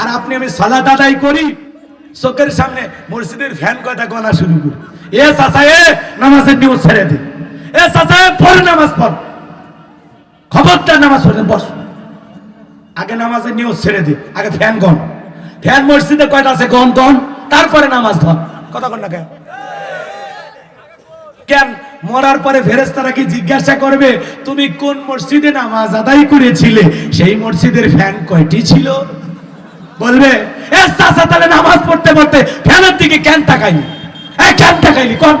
আর আপনি আমি সালাত আদায় করি, চোখের সামনে মসজিদের ফ্যান কথা গলা শুরু করি। এ চাচা, এ নামাজের নিউজ ছেড়ে দে। এ চাচা, এ পড় নামাজ পড়। খবরদার নামাজ পড়েন বস। আগে নামাজের নিউজ ছেড়ে দে, আগে ফ্যান গন। ফ্যান মসজিদে কয়টা আছে গন গন। তারপরে নামাজ ধর কথা কন না কেন? কেন? মরার পরে ফেরেস্তারা কি জিজ্ঞাসা করবে, তুমি কোন মসজিদে নামাজ আদায় করেছিলে? সেই মসজিদের ফ্যান কয়টি ছিল? বলবে নামাজ পড়তে পড়তে ফ্যানের দিকে কেন তাকাইলি। এ কেন তাকাইলি কোন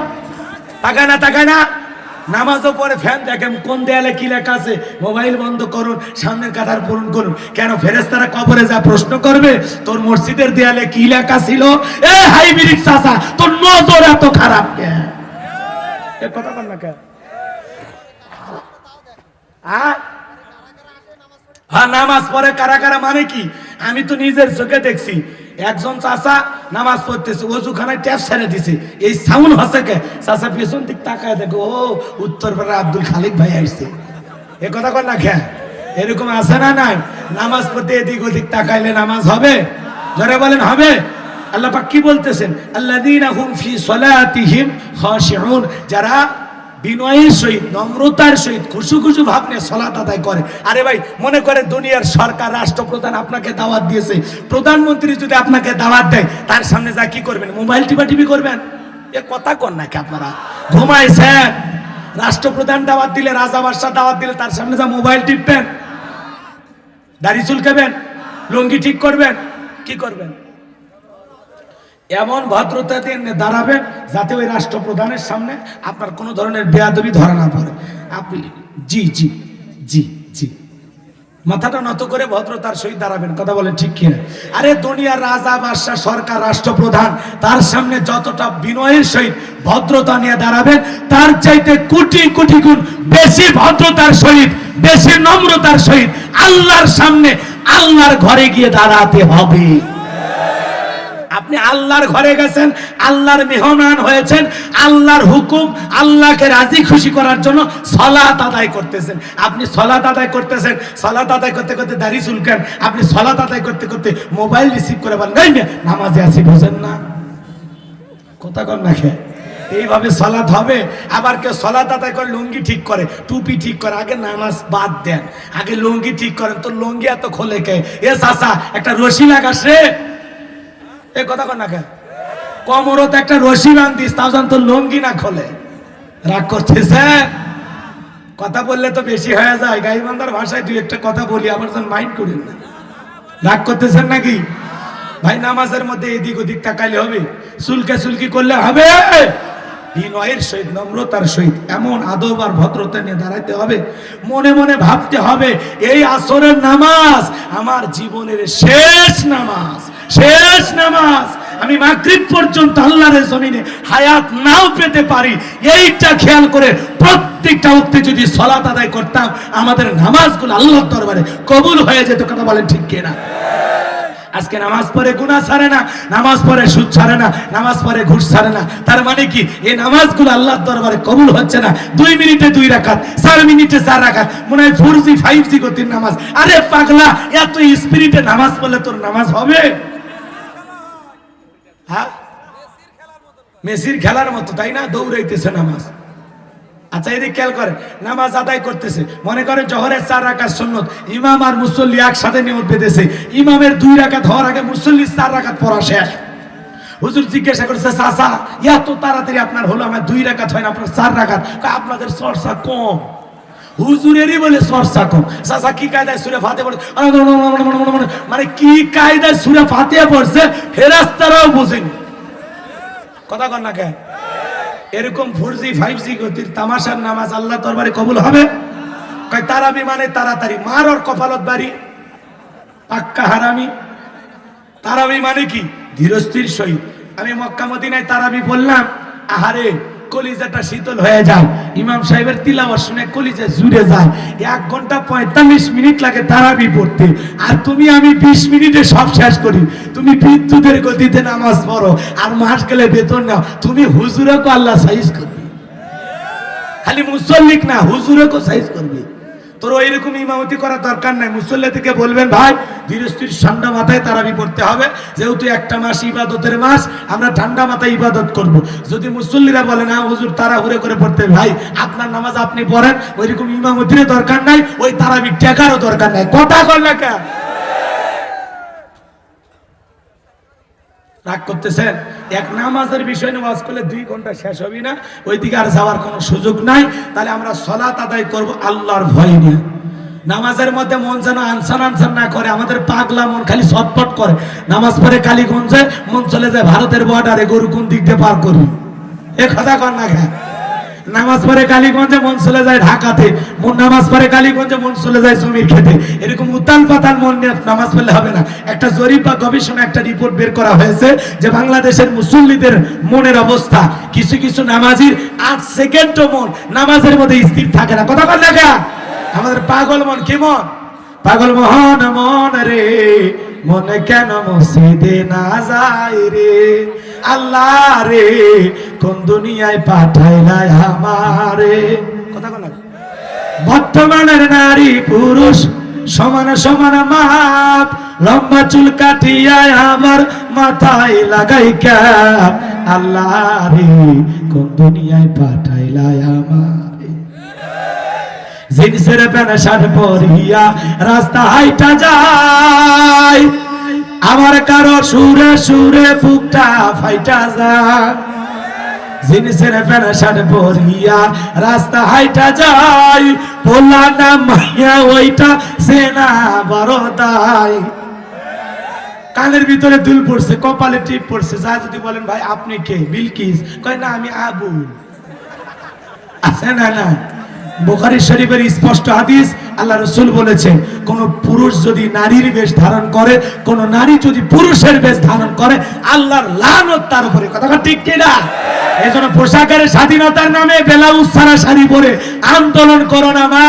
তাকায় না তাকায় না। নামাজও পরে ফ্যান দেখেন কোন দেয়ালে কি লেখা আছে? মোবাইল বন্ধ করুন, সামনের কাতার পূরণ করুন। কেন ফেরেস্তারা কবরে যা প্রশ্ন করবে, তোর মসজিদের দেয়ালে কি লেখা ছিল? এ হাইব্রিড চাচা, তোর নজর এত খারাপ কেন কথা বল না কেন? আ? হ্যাঁ নামাজ পড়ে কারা কারা মানে কি? আমি তো নিজের চোখে দেখছি, একজন চাচা নামাজ পড়তেছে ওজুখানায় ট্যাপ ছেড়ে দিছে। এই সাউন্ড হসে কে? চাচা পেছন দিক তাকায় দেখো, ও উত্তরপাড়া আব্দুল খালিক ভাই আসছে এ কথা কর না খেয়া এরকম আছে না নাই? নামাজ পড়তে এদিক ওদিক তাকাইলে নামাজ হবে? ধরে বলেন, হবে? আল্লাহ পাক কি বলতেছেন? খাশিউন। যারা বিনয়ের সহিত, নম্রতার সহিত খুশু খুশু ভাব নিয়ে সলাত আদায় করে। আরে ভাই, মনে করে দুনিয়ার সরকার, রাষ্ট্রপ্রধান আপনাকে দাওয়াত দিয়েছে। প্রধানমন্ত্রী যদি আপনাকে দাওয়াত দেয়, তার সামনে যা কি করবেন? মোবাইল টিপা টিপি করবেন? এ কথা কর নাকি আপনারা? ঘুমাইছেন রাষ্ট্রপ্রধান দাওয়াত দিলে, রাজা বাদশাহ দাওয়াত দিলে, তার সামনে যা মোবাইল টিপবেন, দাড়ি চুলকাবেন, লুঙ্গি ঠিক করবেন, কি করবেন? এমন ভদ্রতা দিয়ে দাঁড়াবেন যাতে ওই রাষ্ট্রপ্রধানের সামনে আপনার কোনো ধরনের বেয়াদবি ধরা না পড়ে। আপনি জি জি জি জি। মাথাটা নত করে ভদ্রতার সহিত দাঁড়াবেন, কথা বলেন ঠিক কিনা? আরে দুনিয়ার রাজা, বাদশাহ, সরকার, রাষ্ট্রপ্রধান, তার সামনে যতটা বিনয়ের সহিত ভদ্রতা নিয়ে দাঁড়াবেন, তার চাইতে কোটি কোটি গুণ বেশি ভদ্রতার সহিত, বেশি নম্রতার সহিত আল্লাহর সামনে আল্লাহর ঘরে গিয়ে দাঁড়াতে হবে। আপনি আল্লাহর ঘরে গেছেন, আল্লাহর মেহমান হয়েছেন, আল্লাহর হুকুম, আল্লাহকে রাজি খুশি করার জন্য সলাত আদায় করতেছেন। আপনি সলাত আদায় করতেছেন, সলাত আদায় করতে করতে দাড়ি চুলকেন, আপনি সলাত আদায় করতে করতে মোবাইল রিসিভ করে বলেন নাই নামাজে আসি বুঝেন না? কথা কর না খেয়ে এইভাবে সলাত হবে, আবার কেউ সলাত আদায় করে, লুঙ্গি ঠিক করে, টুপি ঠিক করে, আগে নামাজ বাদ দেন। আগে লুঙ্গি ঠিক করেন তো লুঙ্গি এত খোলে কে? এ চাষা একটা রশি লাগাস রে। এ কথা কর না কে কমরত একটা রশি বান্ধিস, তাও জান লঙ্গি না খোলে। রাগ করতেছে কথা বললে তো বেশি হয়ে যায়। গাইবান্ধার ভাষায় দুই একটা কথা বলি, আবার যেন মাইন্ড করেন না। রাগ করতেছেন নাকি? ভাই, নামাজের মধ্যে এদিক ওদিক তাকাইলে হবে। সুলকে সুলকি করলে হবে। বিনয়ের সহিত, নম্রতার সহিত, এমন আদব আর ভদ্রতা নিয়ে দাঁড়াইতে হবে। মনে মনে ভাবতে হবে, এই আসরের নামাজ আমার জীবনের শেষ নামাজ। শেষ নামাজ। আমি মাগরিব পর্যন্ত আল্লাহর জমিনে হায়াত নাও পেতে পারি। এইটা খেয়াল করে প্রত্যেকটা উক্তি যদি সলাত আদায় করতাম, আমাদের নামাজগুলো আল্লাহর দরবারে কবুল হয়ে যেত, কথা বলেন ঠিক কিনা? আজকে নামাজ পড়ে গুনাহ ছাড়ে না, নামাজ পড়ে সুদ ছাড়ে না, নামাজ পড়ে ঘুষ ছাড়ে না। তার মানে কি? এই নামাজগুলো আল্লাহর দরবারে কবুল হচ্ছে না। দুই মিনিটে দুই রাখাত চার মিনিটে চার রাখাত মনে হয় ফোর জি, ফাইভ জি গতির নামাজ। আরে পাগলা, এত স্পিরিটে নামাজ পড়লে তোর নামাজ হবে? হ্যাঁ? মেসির খেলার মতো তাই না? দৌড়াইতেছে নামাজ। আচ্ছা এদিকে খেয়াল করে নামাজ আদায় করতেছে। মনে করে জহরের চার রাকাত সুন্নত ইমাম আর মুসল্লি একসাথে নিয়ত পেতেছে ইমামের দুই রাকাত হওয়ার আগে মুসল্লির চার রাকাত পড়া শেষ। হুজুর জিজ্ঞাসা করছে চাচা এত তাড়াতাড়ি আপনার হলো আমার দুই রাকাত হয় না আপনার চার কয়, আপনাদের চর্চা কম। হুজুরেরই বলে চর্চা কম। চাচা, কি কায়দায় সুরে ফাতে পড়ে মানে কি কায়দায় সুরে ফাতে পড়ছে ফেরাস্তারাও বোঝেনি। কথা কর না কে? এরকম ফোর জি ফাইভ জি গতির তামাশার নামাজ আল্লাহ দরবারে কবুল হবে? কয় তারাবি মানে তাড়াতাড়ি। মার ওর কপালত বাড়ি। পাক্কা হারামি। তারাবি মানে কি? ধীরস্থির সহিত। আমি মক্কা মদিনায় তারাবি বললাম, আহারে কলিজাটা শীতল হয়ে যায় ইমাম সাহেবের তিলাওয়াত শুনে কলিজা জুড়ে যায়। এক ঘণ্টা পঁয়তাল্লিশ মিনিট লাগে তারাবি পড়তে। আর তুমি আমি বিশ মিনিটে সব শেষ করি। তুমি বিদ্যুতের গতিতে নামাজ পড়ো আর মাস গেলে বেতন নাও। তুমি হুজুরকে আল্লাহ সাইজ করবে। খালি মুসল্লিক না হুজুরকে সাইজ করবে। তোর ওই রকম ইমামতি করার দরকার নাই। মুসল্লি থেকে বলবেন, ভাই ধীরস্থির ঠান্ডা মাথায় তারাবি পড়তে হবে। যেহেতু একটা মাস ইবাদতের মাস, আমরা ঠান্ডা মাথায় ইবাদত করব। যদি মুসল্লিরা বলে, না, হুজুর তারা হুড়ে করে পড়তে ভাই, আপনার নামাজ আপনি পড়েন, ওইরকম ইমামতির দরকার নাই, ওই তারাবি টেকারও দরকার নাই। কথা না কেন? রাগ করতেছেন? এক নামাজের বিষয় নামাজ করলে দুই ঘণ্টা শেষ হবে না, ওইদিকে আর যাওয়ার কোনো সুযোগ নাই। তাহলে আমরা সলাত আদায় করব আল্লাহর ভয় নিয়ে। নামাজের মধ্যে মন যেন আনসান আনসান না করে, আমাদের পাগলা মন খালি সটপট করে। নামাজ পড়ে কালীগঞ্জে, মন চলে যায় ভারতের বর্ডারে গরু কোন দিক দিয়ে পার করবি? এ কথা কর না খা নামাজ পড়ে কালীগঞ্জে মন চলে যায় ঢাকাতে, মন নামাজ পড়ে কালীগঞ্জে মন চলে যায় জমির খেতে। এরকম উত্তাল পাতাল মন নামাজ পড়লে হবে না। একটা জরিপ বা গবেষণা, একটা রিপোর্ট বের করা হয়েছে যে বাংলাদেশের মুসল্লিদের মনের অবস্থা। কিছু কিছু নামাজির আট সেকেন্ডও মন নামাজের মধ্যে স্থির থাকে না। কথা বল না আমাদের পাগল মন কি মন? পাগল মোহন মন রে, মনে কেন মসজিদে না যায় রে? আল্লাহ রে কোন দুনিয়ায় পাঠাইলাই আমারে? বর্তমানের নারী, পুরুষ, সমান সমান মাপ, লম্বা চুল কাটিয়া আমার মাথায় লাগাই ক্যাপ আল্লাহ রে কোন দুনিয়ায় পাঠাইলাই আমারে? জিন্সের প্যান্ট, শার্ট পরিয়া রাস্তা হাইটা যায়। আমার কারও সুরে সুরে বুকটা ফাইটা যায়। জিন্সের প্যান্ট শার্ট পরিয়া রাস্তা হাইটা যায়। পোলা না মাইয়া ওইটা সেনা বড় দায়। কানের ভিতরে দুল পড়ছে, কপালে টিপ পড়ছে। যা যদি বলেন, ভাই, আপনি কে? বিলকিস। কয়, না, আমি আবু। আছে না না বোখারি শরীফের স্পষ্ট হাদিস আল্লাহ রসুল বলেছেন, কোন পুরুষ যদি নারীর বেশ ধারণ করে, কোন নারী যদি পুরুষের বেশ ধারণ করে, আল্লাহর লানত তার উপরে। কথা ঠিক কিনা? এই জন্য পোশাকের স্বাধীনতার নামে শাড়ি পরে আন্দোলন করো না মা,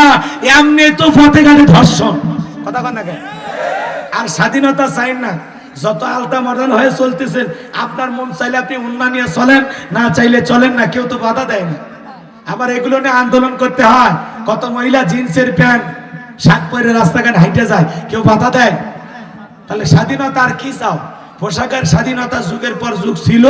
এমনি তো ধর্ষণ। কথা কন না? আর স্বাধীনতা চাই না। যত আলতা মডার্ন হয়ে চলতেছেন আপনার মন চাইলে আপনি নিয়ে চলেন, না চাইলে চলেন না, কেউ তো বাধা দেয় না। আবার এগুলো নিয়ে আন্দোলন করতে হয়। কত মহিলা জিন্সের প্যান্ট শার্ট পরে রাস্তাঘাট হাইটে যায়, কেউ বাধা দেয়? তাহলে স্বাধীনতা আর কি চাও? পোশাকের স্বাধীনতা যুগের পর যুগ ছিল,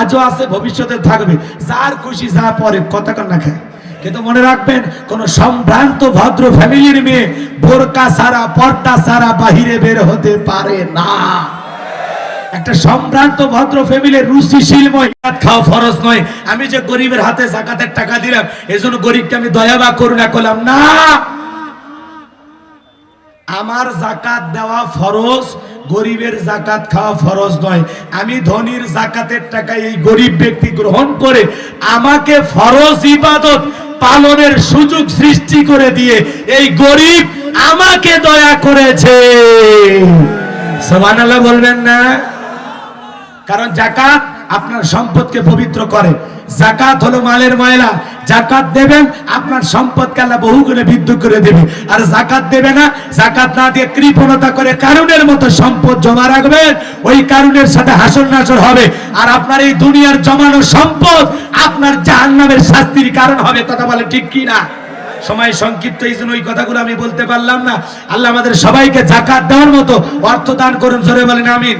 আজও আছে, ভবিষ্যতে থাকবে। যার খুশি, যা পরে কন না খায়। কিন্তু মনে রাখবেন, কোন সম্ভ্রান্ত, ভদ্র ফ্যামিলির মেয়ে বোরকা সারা পর্দা সারা বাহিরে বের হতে পারে না। একটা সম্ভ্রান্ত ভদ্র ফ্যামিলির রুচিশীল খাওয়া ফরজ নয়। আমি যে গরিবের হাতে জাকাতের টাকা দিলাম, এজন্য গরিবকে আমি দয়া বা করুণা করলাম। না! আমার জাকাত দেওয়া ফরজ, গরিবের জাকাত খাওয়া ফরজ নয়। আমি ধনির জাকাতের টাকা এই গরিব ব্যক্তি গ্রহণ করে আমাকে ফরজ ইবাদত পালনের সুযোগ সৃষ্টি করে দিয়ে এই গরিব আমাকে দয়া করেছে। সুবহানাল্লাহ বলবেন না? কারণ জাকাত আপনার সম্পদকে পবিত্র করে। জাকাত হলো মালের ময়লা। জাকাত দেবেন, আপনার সম্পদকে আল্লাহ বহু গুণে বিদ্যুৎ করে দেবে। আর জাকাত দেবে না জাকাত না দিয়ে কৃপণতা করে কারণের মতো সম্পদ জমা রাখবেন ওই কারণের সাথে হাসর নাসর হবে। আর আপনার এই দুনিয়ার জমানো সম্পদ আপনার জাহান্নামের শাস্তির কারণ হবে। কথা বলে ঠিক কি না? সময় সংক্ষিপ্ত, এই জন্য ওই কথাগুলো আমি বলতে পারলাম না। আল্লাহ আমাদের সবাইকে জাকাত দেওয়ার মতো অর্থ দান করুন, জোরে বলেন, আমিন।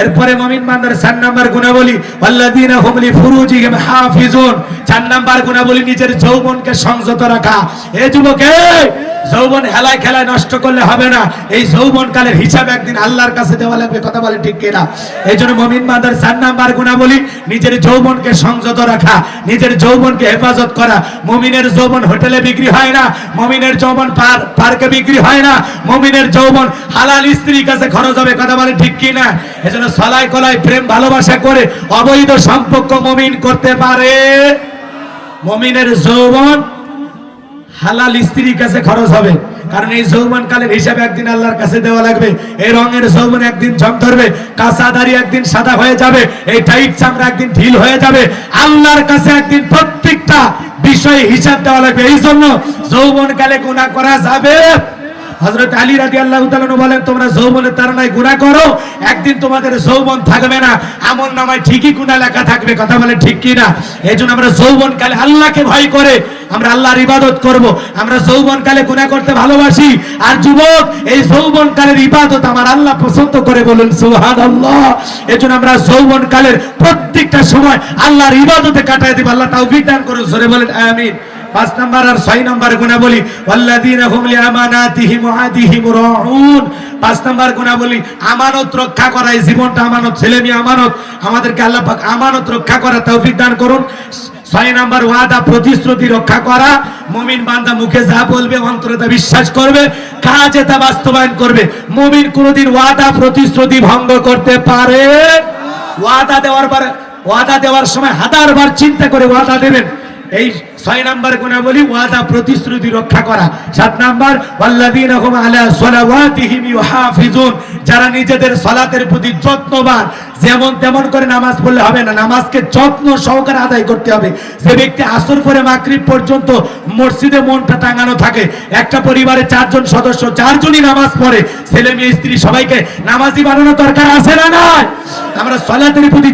এরপরে মমিন বান্দার চার নাম্বার গুণাবলী আল্লাদিনা হুমলি ফুরুজিহিম হাফিজুন। চার নাম্বার গুণাবলী, নিজের যৌবনকে সংযত রাখা। এ যুবকে যৌবন হেলায় খেলায় নষ্ট করলে হবে না। এই যৌবন কালের হিসাব একদিন আল্লাহর কাছে দেওয়া লাগবে, কথা বলে ঠিক কিনা? এই জন্য মমিন বান্দার চার নাম্বার গুণাবলী, নিজের যৌবনকে সংযত রাখা, নিজের যৌবনকে হেফাজত করা। মমিনের যৌবন হোটেলে বিক্রি হয় না, মমিনের যৌবন পার, পার্কে বিক্রি হয় না, মমিনের যৌবন হালাল স্ত্রীর কাছে খরচ হবে, কথা বলে ঠিক কি না জন্য সলাই কলাই, প্রেম, ভালোবাসা করে অবৈধ সম্পর্ক মমিন করতে পারে। মমিনের যৌবন হালাল স্ত্রীর কাছে খরচ হবে। কারণ এই যৌবন কালের হিসাবে একদিন আল্লাহর কাছে দেওয়া লাগবে। এই রঙের যৌবন একদিন ঝক ধরবে, কাঁচা দাড়ি একদিন সাদা হয়ে যাবে, এই টাইট চামড়া একদিন ঢিল হয়ে যাবে। আল্লাহর কাছে একদিন প্রত্যেকটা বিষয়ে হিসাব দেওয়া লাগবে। এই জন্য যৌবন কালে গুণা করা যাবে। হযরত আলী রাদিয়াল্লাহু তাআলা বলেন, তোমরা যৌবনের তাড়নায় গুনাহ করো, একদিন তোমাদের যৌবন থাকবে না। আমল নামায় ঠিকই গুনাহ লেখা থাকবে। কথা বলে ঠিক কি না? এজন্য আমরা যৌবন কালে আল্লাহকে ভয় করে আমরা আল্লাহর ইবাদত করব। আমরা যৌবন কালে গুনাহ করতে ভালোবাসি। আর যুবক, এই যৌবন কালের ইবাদত আমার আল্লাহ পছন্দ করে বলুন, সুবহানাল্লাহ। জন্য আমরা যৌবন কালের প্রত্যেকটা সময় আল্লাহর ইবাদতে কাটাই দিব। আল্লাহ তাও দান করুন সরে বলেন, আমিন। পাঁচ নাম্বার আর ছয় নাম্বার গুণা বলি, ওয়াল্লাযীনা হুম লিআমানাতিহিম ওয়া আদিহিম রাউন পাঁচ নাম্বার গুণা বলি, আমানত রক্ষা করা এই জীবনটা আমানত, ছেলে মেয়ে আমানত, আমাদেরকে আল্লাহ আমানত রক্ষা করা তৌফিক দান করুন। ছয় নাম্বার, ওয়াদা, প্রতিশ্রুতি রক্ষা করা। মুমিন বান্দা মুখে যা বলবে, অন্তরে তা বিশ্বাস করবে, কাজে তা বাস্তবায়ন করবে। মুমিন কোনোদিন ওয়াদা, প্রতিশ্রুতি ভঙ্গ করতে পারে। ওয়াদা দেওয়ার পরে, ওয়াদা দেওয়ার সময় হাজার বার চিন্তা করে ওয়াদা দেবেন। এই ছয় নাম্বার গুণাবলী ওয়াদা প্রতিশ্রুতি রক্ষা করা। সাত নাম্বার, ওয়াল্লাযীনা হুম আলা যারা নিজেদের সলাতের প্রতি যত্নবান যেমন তেমন করে নামাজ পড়লে হবে না। নামাজকে যত্ন সহকারে আদায় করতে হবে। যে ব্যক্তি আসর করে মাগরিব পর্যন্ত মসজিদে মনটা টাঙানো থাকে, একটা পরিবারে চারজন সদস্য, চারজনই নামাজ পড়ে, ছেলে মেয়ে, স্ত্রী, সবাইকে নামাজি বানানো দরকার আছে না নাই? আমরা সলাতের প্রতি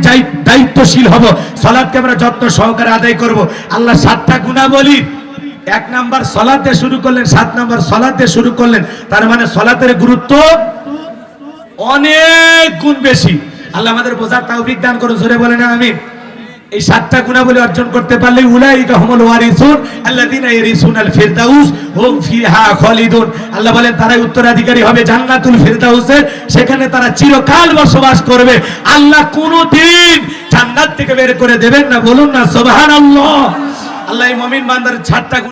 দায়িত্বশীল হব। সলাদকে আমরা যত্ন সহকারে আদায় করব। আল্লাহ সাতটা গুণা বলি এক নাম্বার সলাতে শুরু করলেন, সাত নাম্বার সলাতে শুরু করলেন। তার মানে সলাতের গুরুত্ব অনেক গুণ বেশি। আল্লাহ আমাদের বোঝার তৌফিক দান করুন, জোরে বলেন, আমিন। এই সাতটা গুণাবলী অর্জন করতে পারলে উলাইকা হুমুল ওয়ারিসুন, আল্লাযীনা ইয়ারিসুনাল ফিরদাউস, হুম ফিহা খালিদুন। আল্লাহ বলেন, তারাই উত্তরাধিকারী হবে জান্নাতুল ফিরদাউসের, সেখানে তারা চিরকাল বসবাস করবে। আল্লাহ কোনোদিন জান্নাত থেকে বের করে দেবেন না, বলুন না, সুবহানাল্লাহ। আল্লাহ এই মুমিন বান্দার সাতটা